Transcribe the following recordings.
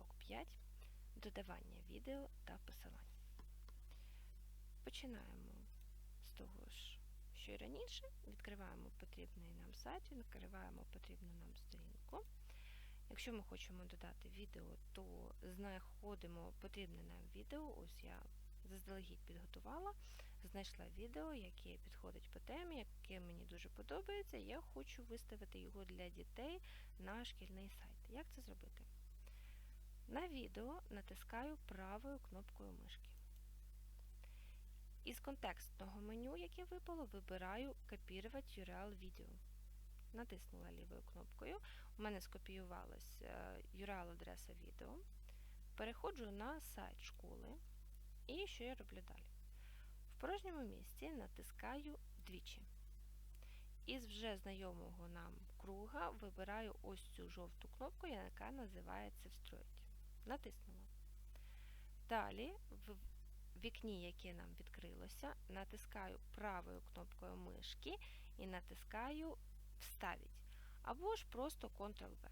Урок 5. Додавання відео та посилань. Починаємо з того ж, що й раніше. Відкриваємо потрібний нам сайт, відкриваємо потрібну нам сторінку. Якщо ми хочемо додати відео, то знаходимо потрібне нам відео. Ось я заздалегідь підготувала, знайшла відео, яке підходить по темі, яке мені дуже подобається. Я хочу виставити його для дітей на шкільний сайт. Як це зробити? На відео натискаю правою кнопкою мишки. Із контекстного меню, яке випало, вибираю Копірувати URL відео. Натиснула лівою кнопкою. У мене скопіювалась URL-адреса відео. Переходжу на сайт школи. І що я роблю далі? В порожньому місці натискаю двічі. Із вже знайомого нам круга вибираю ось цю жовту кнопку, яка називається Встроїть. Натиснула. Далі, в вікні, яке нам відкрилося, натискаю правою кнопкою мишки і натискаю Вставить. Або ж просто Ctrl-V.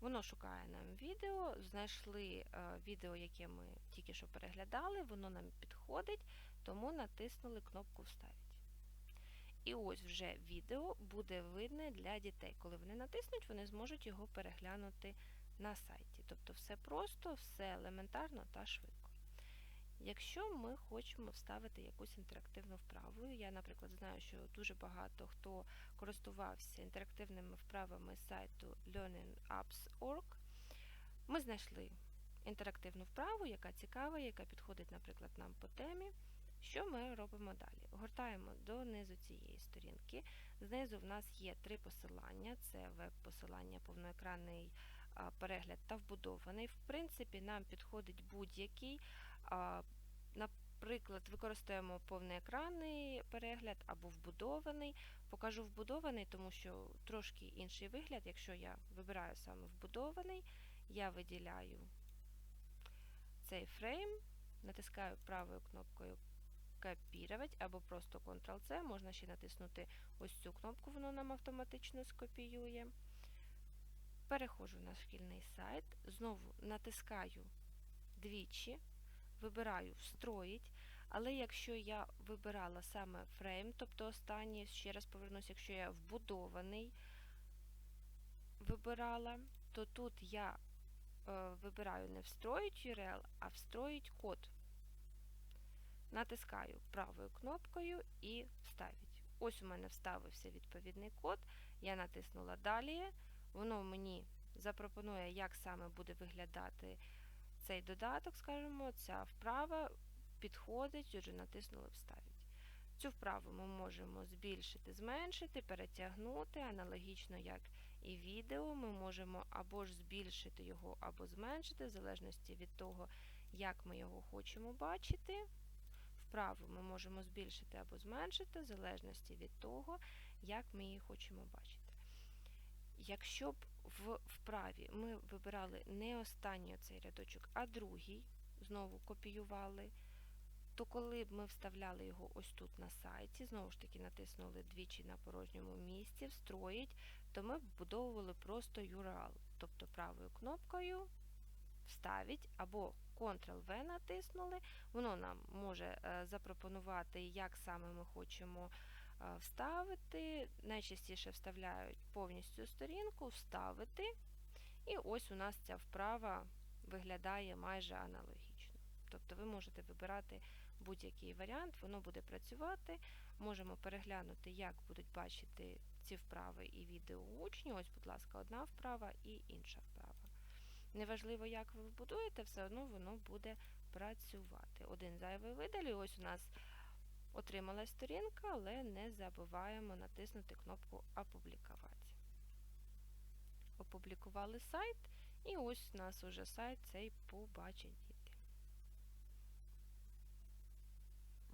Воно шукає нам відео, знайшли відео, яке ми тільки що переглядали, воно нам підходить, тому натиснули кнопку Вставить. І ось вже відео буде видне для дітей. Коли вони натиснуть, вони зможуть його переглянути на сайті. Тобто все просто, все елементарно та швидко. Якщо ми хочемо вставити якусь інтерактивну вправу, я, наприклад, знаю, що дуже багато хто користувався інтерактивними вправами сайту learningapps.org, ми знайшли інтерактивну вправу, яка цікава, яка підходить, наприклад, нам по темі. Що ми робимо далі? Гортаємо донизу цієї сторінки. Знизу в нас є три посилання: це веб-посилання, повноекранний перегляд та вбудований. В принципі, нам підходить будь-який. Наприклад, використаємо повноекранний перегляд або вбудований. Покажу вбудований, тому що трошки інший вигляд. Якщо я вибираю саме вбудований, я виділяю цей фрейм, натискаю правою кнопкою Копірувати або просто Ctrl-C, можна ще натиснути ось цю кнопку, воно нам автоматично скопіює. Переходжу на шкільний сайт, знову натискаю двічі, вибираю Встроїть, але якщо я вибирала саме фрейм, тобто останній, ще раз повернуся, якщо я вбудований вибирала, то тут я е, вибираю не встроїть URL, а встроїть код. Натискаю правою кнопкою і вставить. Ось у мене вставився відповідний код. Я натиснула Далі. Воно мені запропонує, як саме буде виглядати цей додаток, скажімо, ця вправа підходить, отже, натиснули Вставить. Цю вправу ми можемо збільшити, зменшити, перетягнути, аналогічно, як і відео, ми можемо або ж збільшити його, або зменшити, в залежності від того, як ми його хочемо бачити. Вправу ми можемо збільшити або зменшити, в залежності від того, як ми її хочемо бачити. Якщо б в вправі ми вибирали не останній цей рядочок, а другий, знову копіювали, то коли б ми вставляли його ось тут на сайті, знову ж таки натиснули двічі на порожньому місці, встроїть, то ми вбудовували просто URL, тобто правою кнопкою вставить або Ctrl-V натиснули, воно нам може запропонувати, як саме ми хочемо вставити. Найчастіше вставляють повністю сторінку, вставити. І ось у нас ця вправа виглядає майже аналогічно. Тобто ви можете вибирати будь-який варіант, воно буде працювати. Можемо переглянути, як будуть бачити ці вправи і відео учні. Ось, будь ласка, одна вправа і інша вправа. Неважливо, як ви вбудуєте, все одно воно буде працювати. Один зайвий видалю, ось у нас отрималась сторінка, але не забуваємо натиснути кнопку Опублікувати. Опублікували сайт, і ось у нас уже сайт цей побачить